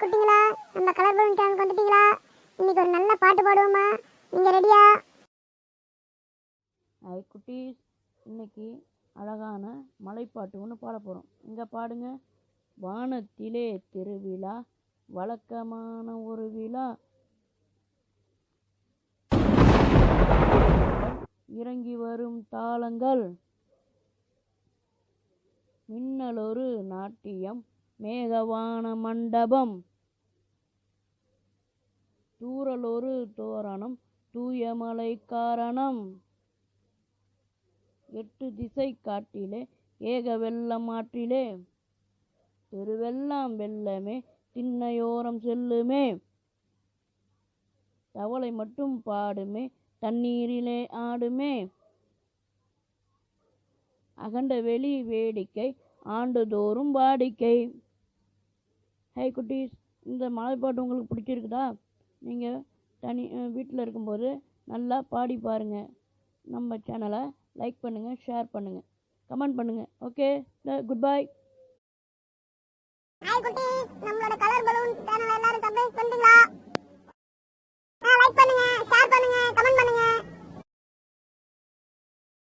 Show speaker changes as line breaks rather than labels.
Colour balloon சேனலுக்கு வந்துட்டீங்களா? இன்னைக்கு ஒரு நல்ல பாட்டு பாடுவோமா? நீங்க ரெடியா
ஐ குட்டீஸ் இன்னைக்கு அழகான மலைப்பாட்டு ஒன்று பாட போகிறோம் இங்கே பாடுங்க. வானத்திலே திருவிழா வழக்கமான ஒரு விழா. இறங்கி வரும் தாளங்கள். மின்னலொரு நாட்டியம். மேகவான மண்டபம். தூரலொரு தோரணம் தூயமலை காரணம் எட்டு திசை காட்டிலே ஏக வெள்ளம் ஆற்றிலே. தெருவெல்லாம் வெள்ளமே திண்ணையோரம் செல்லுமே. தவளை மட்டும் பாடுமே தண்ணீரிலே ஆடுமே. அகண்ட வெளி வேடிக்கை ஆண்டுதோறும் வாடிக்கை. ஹை குட்டீஸ் இந்த மலைப்பாட்டு உங்களுக்கு பிடிச்சிருக்குதா? நீங்கள் தனி வீட்டில் இருக்கும்போது நல்லா பாடி பாருங்கள் நம்ம சேனலை லைக் பண்ணுங்கள் ஷேர் பண்ணுங்கள் கமெண்ட் பண்ணுங்கள் ஓகே குட் பாய்
ஹாய் நம்மளோட கலர் பலூன் சேனல் எல்லாரும் சப்ஸ்கிரைப் பண்ணுங்களா